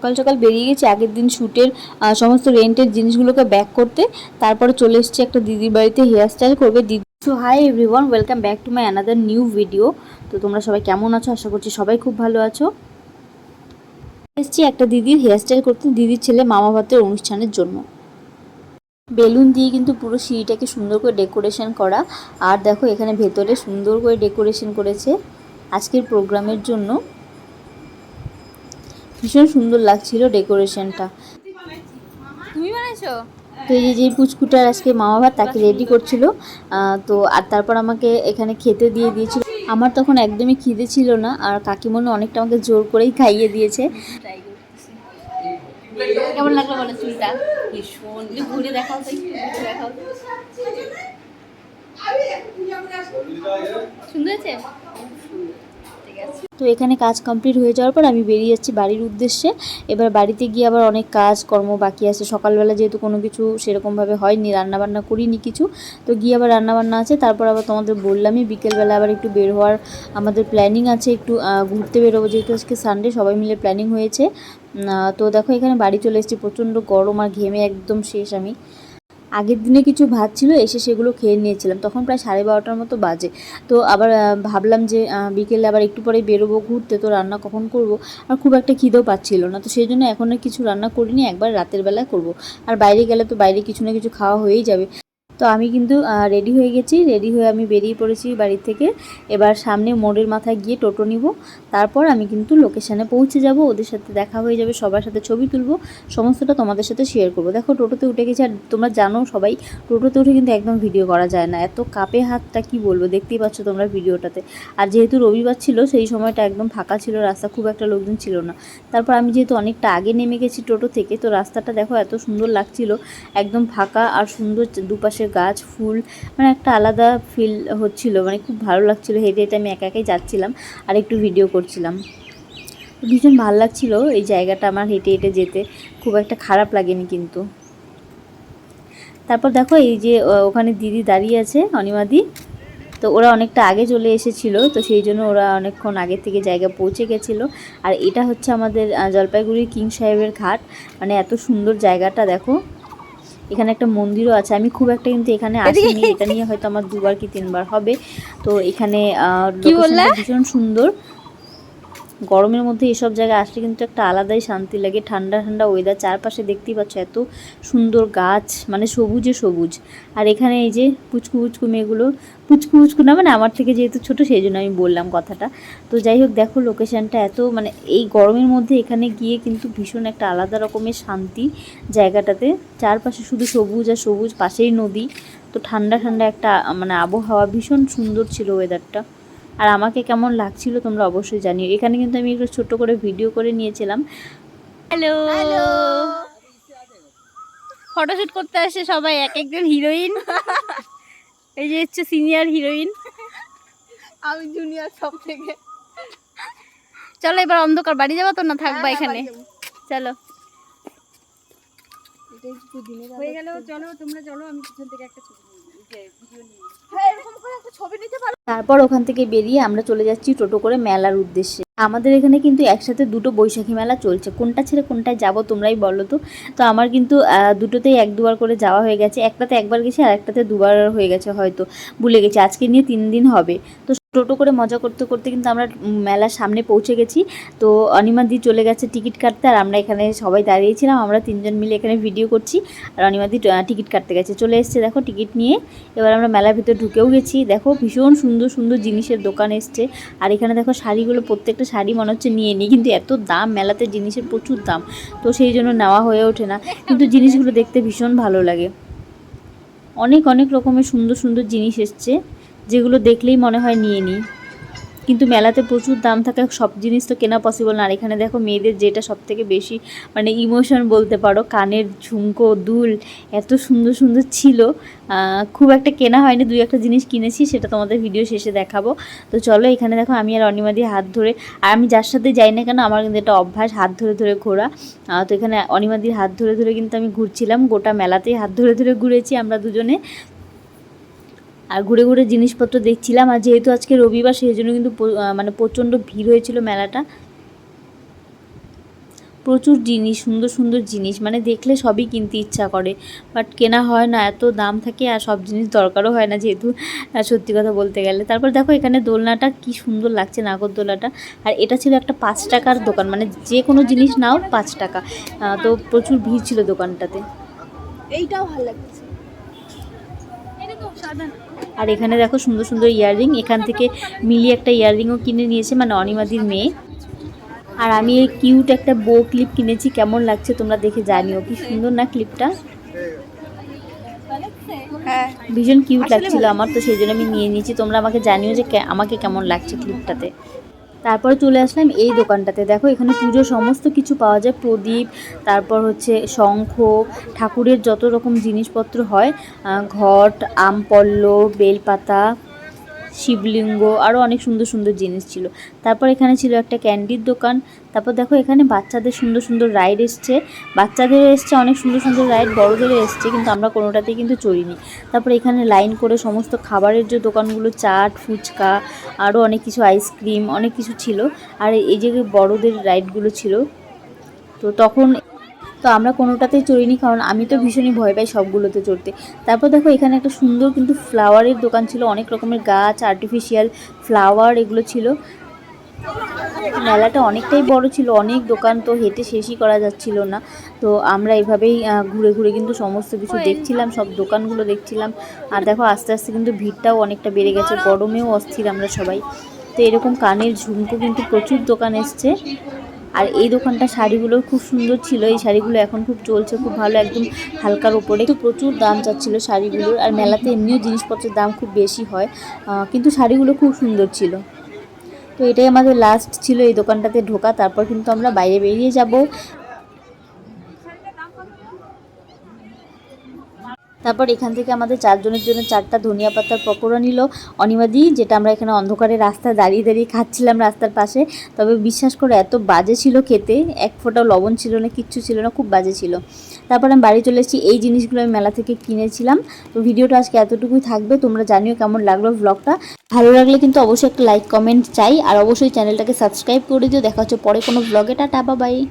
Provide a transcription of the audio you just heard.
সকাল সকাল বেরিয়ে গেছি, আগের দিন শ্যুটের সমস্ত রেন্টের জিনিসগুলোকে ব্যাক করতে। তারপরে চলে এসেছি একটা দিদির বাড়িতে হেয়ার স্টাইল করবে। দিদি so hi everyone welcome back to my another new video তো তোমরা সবাই কেমন আছো? আশা করছি সবাই খুব ভালো আছো। এসেছি একটা দিদির হেয়ার স্টাইল করতে, দিদির ছেলে মামা ভাতের অনুষ্ঠানের জন্য। বেলুন দিয়ে কিন্তু পুরো সিঁড়িটাকে সুন্দর করে ডেকোরেশন করা। আর দেখো, এখানে ভেতরে সুন্দর করে ডেকোরেশন করেছে। আজকের প্রোগ্রামের জন্য ভীষণ সুন্দর লাগছিল ডেকোরেশনটা। তুমি বানাইছো? তো এই যে পুচকুটার আজকে মামা ভাত তাকে রেডি করছিল। তো আর তারপর আমাকে এখানে খেতে দিয়ে দিয়েছিল। আমার তখন একদমই খিদে ছিল না আর কাকিমনে অনেকটা আমাকে জোর করেই খাইয়ে দিয়েছে। কেমন লাগল বলো চুলটা? ভীষণ। ঘুরে দেখাও তো দেখাও সুন্দর আছে তো এখানে কাজ কমপ্লিট হয়ে যাওয়ার পর আমি বেরিয়ে যাচ্ছি বাড়ির উদ্দেশ্যে। এবার বাড়িতে গিয়ে আবার অনেক কাজ কর্ম বাকি আছে। সকালবেলা যেহেতু কোনো কিছু সেরকমভাবে হয়নি, রান্নাবান্না করিনি কিছু। তো গিয়ে আবার রান্নাবান্না আছে, তারপর আবার তোমাদের বললামই বিকেলবেলা আবার একটু বের হওয়ার আমাদের প্ল্যানিং আছে, একটু ঘুরতে বেরোবো। যেহেতু আজকে সানডে সবাই মিলে প্ল্যানিং হয়েছে। তো দেখো এখানে বাড়ি চলে এসেছি। প্রচণ্ড গরম আর ঘেমে একদম শেষ আমি। আগের দিনে কিছু ভাত ছিল, এসে সেগুলো খেয়ে নিয়েছিলাম। তখন প্রায় সাড়ে বারোটার মতো বাজে। তো আবার ভাবলাম যে বিকেলে আবার একটু পরে বেরোবো, ঘুরতে। তো রান্না কখন করব? আর খুব একটা খিদেও পাচ্ছিল না। তো সেই জন্য এখন আর কিছু রান্না করিনি, একবার রাতের বেলায় করব। আর বাইরে গেলে তো বাইরে কিছু না কিছু খাওয়া হয়েই যাবে। তো আমি কিন্তু রেডি হয়ে গেছি। রেডি হয়ে আমি বেরিয়ে পড়েছি বাড়ি থেকে। এবার সামনে মোড়ের মাথায় গিয়ে টোটো নিব। তারপর আমি কিন্তু লোকেশানে পৌঁছে যাব। ওদের সাথে দেখা হয়ে যাবে। সবার সাথে ছবি তুলবো। সমস্তটা তোমাদের সাথে শেয়ার করব। দেখো, টোটোতে উঠে গেছি। আর তোমরা জানো, সবাই টোটোতে উঠে কিন্তু একদম ভিডিও করা যায় না। এত কাপে হাতটা, কি বলব? দেখতেই পাচ্ছ তোমরা ভিডিওটাতে আর যেহেতু রবিবার ছিল, সেই সময়টা একদম ফাঁকা ছিল। রাস্তা খুব একটা লোকজন ছিল না। তারপর আমি যেহেতু অনেকটা আগে নেমে গেছি টোটো থেকে, তো রাস্তাটা দেখো এত সুন্দর লাগছিল। একদম ফাঁকা আর সুন্দর দুপাশে গাছ, ফুল মানে একটা আলাদা ফিল হচ্ছিল মানে খুব ভালো লাগছিল। হেঁটে হেঁটে আমি একা একাই যাচ্ছিলাম আর একটু ভিডিও করছিলাম। ভীষণ ভালো লাগছিল এই জায়গাটা আমার হেঁটে হেঁটে যেতে। খুব একটা খারাপ লাগেনি কিন্তু। তারপর দেখো এই যে ওখানে দিদি দাঁড়িয়ে আছে অনিমাদি তো ওরা অনেকটা আগে চলে এসেছিল, তো সেই জন্য ওরা অনেকক্ষণ আগে থেকে জায়গা পৌঁছে গেছিল। আর এটা হচ্ছে আমাদের জলপাইগুড়ির কিং সাহেবের ঘাট। মানে এত সুন্দর জায়গাটা দেখো। এখানে একটা মন্দিরও আছে। আমি খুব একটা কিন্তু এখানে আসিনি। এটা নিয়ে হয়তো আমার দুবার কি তিনবার হবে। তো এখানে ভীষণ সুন্দর। গরমের মধ্যে এসব জায়গায় আসলে কিন্তু একটা আলাদাই শান্তি লাগে। ঠান্ডা ঠান্ডা ওয়েদার চারপাশে দেখতেই পাচ্ছ এত সুন্দর গাছ মানে সবুজে সবুজ। আর এখানে এই যে পুচকু পুচকু মেয়েগুলো, পুচকু পুচকু না মানে আমার থেকে যেহেতু ছোটো সেই জন্য আমি বললাম কথাটা। তো যাই হোক, দেখো লোকেশনটা এত মানে এই গরমের মধ্যে এখানে গিয়ে কিন্তু ভীষণ একটা আলাদা রকমের শান্তি জায়গাটাতে। চারপাশে শুধু সবুজ আর সবুজ, পাশেই নদী। তো ঠান্ডা ঠান্ডা একটা মানে আবহাওয়া ভীষণ সুন্দর ছিল ওয়েদারটা আর আমাকে কেমন লাগছিল তোমরা অবশ্যই জানিও। এখানে কিন্তু আমি একটু ছোট্ট করে ভিডিও করে নিয়েছিলাম। হ্যালো হ্যালো ফটোশুট করতে আসে সবাই এক একজন হিরোইন এই যে হচ্ছে সিনিয়র হিরোইন আমি জুনিয়র সব থেকে। চলো এবার অন্ধকার বাড়ি যাব তো না থাকবা এখানে? চলো। হয়ে গেল চলো তোমরা চলো আমি পিছন থেকে একটা ছবি হ্যাঁ তারপর ওখান থেকে বেরিয়ে আমরা চলে যাচ্ছি টোটো করে মেলার উদ্দেশ্যে। আমাদের এখানে কিন্তু একসাথে দুটো বৈশাখী মেলা চলছে। কোনটা ছেড়ে কোনটায় যাব তোমরাই বলো তো। তো আমার কিন্তু দুটোতেই এক দুবার করে যাওয়া হয়ে গেছে। একটাতে একবার গেছি আর একটাতে দুবার হয়ে গেছে হয়তো। ভুলে গেছি। আজকে নিয়ে তিন দিন হবে। তো টোটো করে মজা করতে করতে কিন্তু আমরা মেলার সামনে পৌঁছে গেছি। তো অনিমাদি চলে গেছে টিকিট কাটতে আর আমরা এখানে সবাই দাঁড়িয়েছিলাম। আমরা তিনজন মিলে এখানে ভিডিও করছি। আর অনিমাদি টিকিট কাটতে গেছে। চলে এসছে দেখো টিকিট নিয়ে। এবার আমরা মেলার ভিতরে ঢুকেও গেছি। দেখো ভীষণ সুন্দর সুন্দর জিনিসের দোকান এসছে। আর এখানে দেখো শাড়িগুলো প্রত্যেকটা শাড়ি মনে হচ্ছে নিয়ে নিই কিন্তু এত দাম, মেলাতে জিনিসের প্রচুর দাম, তো সেই জন্য নেওয়া হয়ে ওঠে না। কিন্তু জিনিসগুলো দেখতে ভীষণ ভালো লাগে। অনেক অনেক রকমের সুন্দর সুন্দর জিনিস এসছে, যেগুলো দেখলেই মনে হয় নিয়ে নিই কিন্তু মেলাতে প্রচুর দাম থাকে সব জিনিস তো কেনা পসিবল না। আর এখানে দেখো মেয়েদের যেটা সব থেকে বেশি মানে ইমোশন বলতে পারো, কানের ঝুমকো, দুল এত সুন্দর সুন্দর ছিল। খুব একটা কেনা হয়নি, দুই একটা জিনিস কিনেছি সেটা তোমাদের ভিডিও শেষে দেখাবো। তো চলো এখানে দেখো আমি আর অনিমাদি হাত ধরে, আর আমি যার সাথে যাই না কেন আমার কিন্তু এটা অভ্যাস, হাত ধরে ধরে ঘোরা। তো এখানে অনিমাদির হাত ধরে ধরে কিন্তু আমি ঘুরছিলাম, গোটা মেলাতেই হাত ধরে ধরে ঘুরেছি আমরা দুজনে। আর ঘুরে ঘুরে জিনিসপত্র দেখছিলাম আর যেহেতু আজকে রবিবার সেই জন্য কিন্তু মানে প্রচণ্ড ভিড় হয়েছিল মেলাটা। প্রচুর জিনিস সুন্দর সুন্দর জিনিস মানে দেখলে সবই কিনতে ইচ্ছা করে। বাট কেনা হয় না এত দাম থাকে আর সব জিনিস দরকারও হয় না যেহেতু সত্যি কথা বলতে গেলে। তারপর দেখো এখানে দোলনাটা কি সুন্দর লাগছে নাগরদোলাটা আর এটা ছিল একটা পাঁচ টাকার দোকান মানে যে কোনো জিনিস নাও পাঁচ টাকা। তো প্রচুর ভিড় ছিল দোকানটাতে। এইটাও ভালো লাগছে। আর এখানে দেখো সুন্দর সুন্দর ইয়াররিং। এখান থেকে মিলি একটা ইয়াররিংও কিনে নিয়েছে মানে অনিমাদির মেয়ে। আর আমি এই কিউট একটা বো ক্লিপ কিনেছি কেমন লাগছে তোমরা দেখে জানিও। কি সুন্দর না ক্লিপটা? হ্যাঁ। ভীষণ কিউট লাগছিল আমার তো সেই জন্য আমি নিয়ে নিয়েছি। তোমরা আমাকে জানিও যে আমাকে কেমন লাগছে ক্লিপটাতে। তারপরে চলে আসলাম এই দোকানটাতে। দেখো, এখানে পুজোর সমস্ত কিছু পাওয়া যায়। প্রদীপ, তারপর হচ্ছে শঙ্খ, ঠাকুরের যত রকম জিনিসপত্র হয় ঘট, আমপল্ল, বেলপাতা শিবলিঙ্গ আরও অনেক সুন্দর সুন্দর জিনিস ছিল। তারপর এখানে ছিল একটা ক্যান্ডির দোকান। তারপর দেখো এখানে বাচ্চাদের সুন্দর সুন্দর রাইড এসছে। বাচ্চাদের এসছে, অনেক সুন্দর সুন্দর রাইড, বড়দেরও এসছে, কিন্তু আমরা কোনোটাতেই কিন্তু চড়িনি। তারপর এখানে লাইন করে সমস্ত খাবারের যে দোকানগুলো, চাট, ফুচকা আরও অনেক কিছু আইসক্রিম, অনেক কিছু ছিল। আর এই যে বড়োদের রাইডগুলো ছিল, তো তখন তো আমরা কোনোটাতেই চড়িনি কারণ আমি তো ভীষণই ভয় পাই সবগুলোতে চড়তে। তারপর দেখো এখানে একটা সুন্দর কিন্তু ফ্লাওয়ারের দোকান ছিল অনেক রকমের গাছ আর্টিফিশিয়াল ফ্লাওয়ার এগুলো ছিল। মেলাটা অনেকটাই বড় ছিল অনেক দোকান তো হেঁটে শেষই করা যাচ্ছিল না। তো আমরা এভাবেই ঘুরে ঘুরে কিন্তু সমস্ত কিছু দেখছিলাম সব দোকানগুলো দেখছিলাম। আর দেখো আস্তে আস্তে কিন্তু ভিড়টাও অনেকটা বেড়ে গেছে গরমেও অস্থির আমরা সবাই। তো এরকম কানের ঝুমকো কিন্তু প্রচুর দোকান এসছে। আর এই দোকানটা শাড়িগুলো খুব সুন্দর ছিল। এই শাড়িগুলো এখন খুব চলছে, খুব ভালো, একদম হালকার ওপরে তো প্রচুর দাম চাচ্ছিল শাড়িগুলোর, আর মেলাতে এমনিও জিনিসপত্রের দাম খুব বেশি হয় কিন্তু শাড়িগুলো খুব সুন্দর ছিল। তো এটাই আমাদের লাস্ট ছিল এই দোকানটাতে ঢোকা, তারপর কিন্তু আমরা বাইরে বেরিয়ে যাব। তারপর এখান থেকে আমাদের চারজনের জন্য চারটা ধনিয়া পাতার পকোড়া নিল। অনিমাদি, যেটা আমরা এখানে অন্ধকারে রাস্তায় দাঁড়িয়ে দাঁড়িয়ে খাচ্ছিলাম রাস্তার পাশে। তবে বিশ্বাস করে, এত বাজে ছিল খেতে। এক ফোঁটাও লবণ ছিল না, কিচ্ছু ছিল না, খুব বাজে ছিল। তারপর আমি বাড়ি চলে এসেছি। এই জিনিসগুলো আমি মেলা থেকে কিনেছিলাম। তো ভিডিওটা আজকে এতটুকুই থাকবে। তোমরা জানিও কেমন লাগল ব্লগটা ভালো লাগলে কিন্তু অবশ্যই একটা লাইক কমেন্ট চাই। আর অবশ্যই চ্যানেলটাকে সাবস্ক্রাইব করে দিও। দেখা হচ্ছে পরে কোনো ব্লগে টাটা বাই